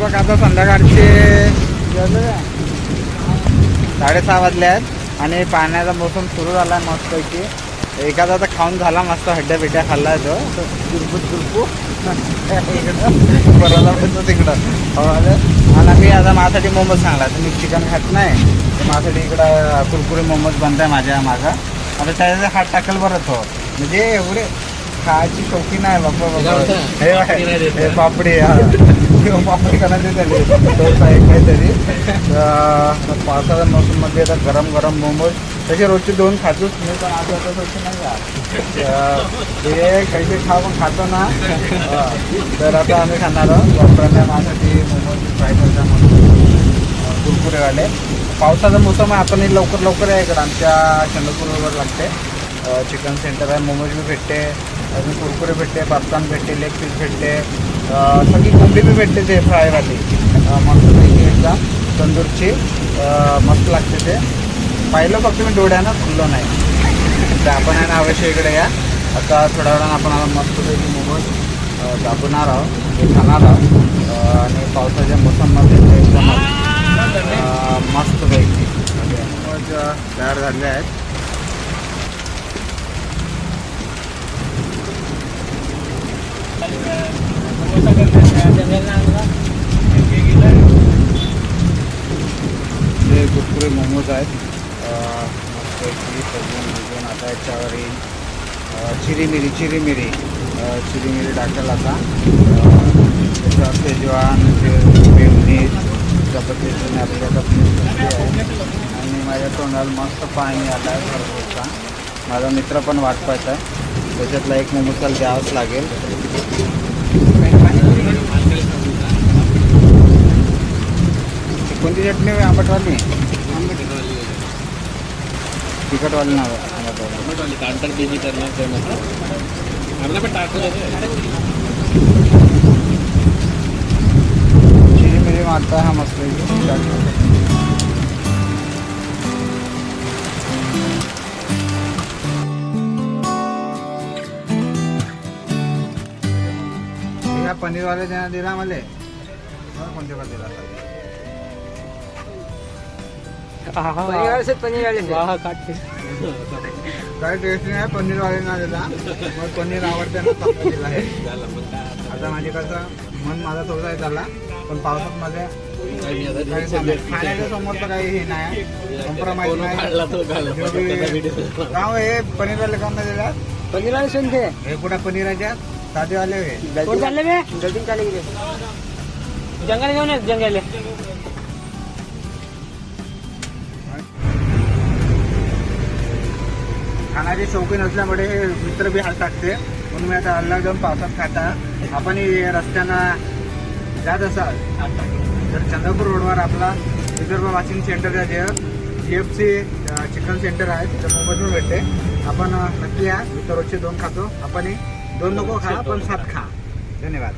बघ आता संध्याकाळचे साडेसहा वाजले आहेत आणि पाण्याचा मोसम सुरू झाला आहे मस्तपैकी. एखादा आता खाऊन झाला मस्त हड्ड्या बिड्ड्या खाल्ला तो. गुरबूत गुरबू इकडं. बरोबर होतो तिकडं. हो. आणि मी आता माझ्यासाठी मोमोज सांगला तर मी चिकन खात नाही. तर माझ्यासाठी इकडं कुरकुरे मोमोज बनत आहे माझ्या मागं. आता त्याच्यात हात टाकेल बरं तो. म्हणजे एवढे खायची शौकीन आहे बाप्पा बाप्पा बघ, हे पापडी हा किंवा काहीतरी तर मोसममध्ये आता गरम गरम मोमोज त्याचे रोजचे दोन खातोच मी पण आज आता तसं नाही ते काही खा पण खातो ना तर आता आम्ही खाणार आहोत. वापरायला माझ्यासाठी मोमोज फ्राय करता म्हणून. कुरकुरेवाले. पावसाचा मोसम आहे आपण लवकर लवकर आहे इकडं. आमच्या चंद्रपूरवर लागते. चिकन सेंटर आहे मोमोज बी भेटते. अजून कुरकुरे भेटते पापकॉर्न भेटते लेग पीस भेटते सगळी कोंबडी बी भेटते ते फ्रायवाली. मस्त पैकी एकदम तंदूरची मस्त लागते ते. पाहिलं फक्त मी डोळ्यानं फुललो नाही. तर आपण आहे ना अवश्य इकडे या. आता थोड्या वेळानं आपण आता मस्तपैकी मोमोज दाबणार आहोत. ते खाणार आहोत. आणि पावसाच्या मोसममध्ये ते एकदम मस्तपैकी. मोमोज तयार झाले आहेत. हे कुरकुरे मोमोज आहेत. अं, मस्तपैकी सजून भिजून आता याच्यावर येईल चिरीमिरी चिरीमिरी. चिरीमिरी टाकेल आता. त्याच्यावर शेजवान मेवनीज त्या पद्धतीने आपली आणि माझ्या तोंडाला मस्त पाणी आलं आहे सर्वचा माझा मित्र पण वाटपायचा आहे त्याच्यातला एक मोमोज त्याला द्यावाच लागेल. कोणती चटणी आंबटवाली? तिखटवाली नाव आहे. आंबटवाली. काउंटर बिझी करणार आम्हाला पण टाकू चिली मिरी मारता हा मस्त पनीरवाले त्यांना दिला मला. कोणते का दिला काय टेस्ट नाही आहे पनीरवाले ना दिला मग पनीर आवडते ना फक्त दिला आहे. आता माझे कसं मन माझा थोडा आहे झाला पण पावसात माझ्या. खाण्याच्या समोर तर काही हे नाही. कॉम्प्रोमाइज नाही. गाव हे पनीरवाले काम नाही दिला पनीर सुनते हे कुठं पनीराच्या साधेवाले हे कोण चालले बे? गलतीन चालले गेले जंगल घेऊन ये जंगल. खाण्याचे शौकीन असल्यामुळे मित्र बी हात टाकते. म्हणून मी आता अल्ला जाऊन पावसात खाता. आपण रस्त्यानं जात असाल. तर चंद्रपूर रोडवर आपला विदर्भ वाशिंग सेंटर आहे जे एफ सी चिकन सेंटर आहे. तिथं मुंबईतून भेटते. आपण नक्की या. मी तर रोजचे दोन खातो. आपण दोन नको खा पण सात खा. धन्यवाद.